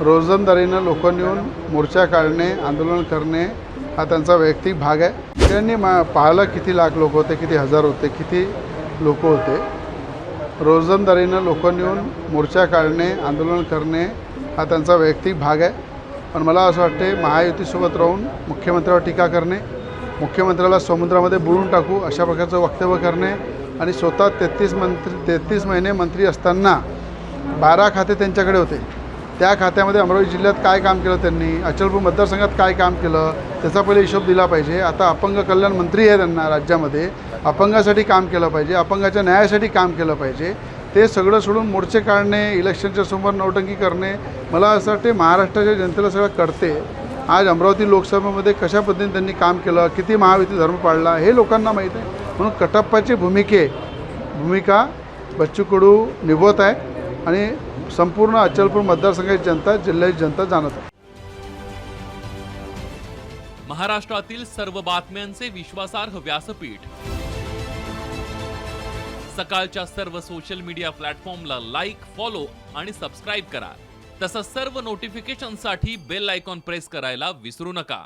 रोजंदारीनं लोक नेऊन मोर्चा काढणे आंदोलन करणे हा त्यांचा वैयक्तिक भाग आहे. त्यांनी मा पाहायला किती लाख लोक होते किती हजार होते किती लोक होते? रोजंदारीनं लोक नेऊन मोर्चा काढणे आंदोलन करणे हा त्यांचा वैयक्तिक भाग आहे. पण मला असं वाटते महायुतीसोबत राहून मुख्यमंत्र्यावर टीका करणे मुख्यमंत्र्याला समुद्रामध्ये बुडून टाकू अशा प्रकारचं वक्तव्य करणे आणि स्वतः तेहतीस मंत्री तेहतीस महिने मंत्री असताना बारा खाते त्यांच्याकडे होते. त्या खात्यामध्ये अमरावती जिल्ह्यात काय काम केलं त्यांनी? अचलपूर मतदारसंघात काय काम केलं? त्याचा पहिले हिशोब दिला पाहिजे. आता अपंग कल्याण मंत्री आहे त्यांना राज्यामध्ये. अपंगासाठी काम केलं पाहिजे. अपंगाच्या न्यायासाठी काम केलं पाहिजे. ते सगळं सोडून मोर्चे काढणे इलेक्शनच्या समोर नौटंकी करणे मला असं वाटते महाराष्ट्राच्या जनतेला सगळं कळते. आज अमरावती लोकसभेमध्ये कशा पद्धतीने त्यांनी काम केलं? किती महायुती धर्म पाळला? हे लोकांना माहीत आहे. म्हणून कटप्पाची भूमिके भूमिका बच्चू कडू निभवत आहे आणि संपूर्ण अचलपूर मतदारसंघाची जनता जिल्ह्याची जनता जाणत आहे. महाराष्ट्रातील सर्व बातम्यांचे विश्वासार्ह व्यासपीठ. सकाळच्या सर्व सोशल मीडिया प्लॅटफॉर्मला लाईक फॉलो आणि सबस्क्राईब करा. तसंच सर्व नोटिफिकेशनसाठी बेल आयकॉन प्रेस करायला विसरू नका.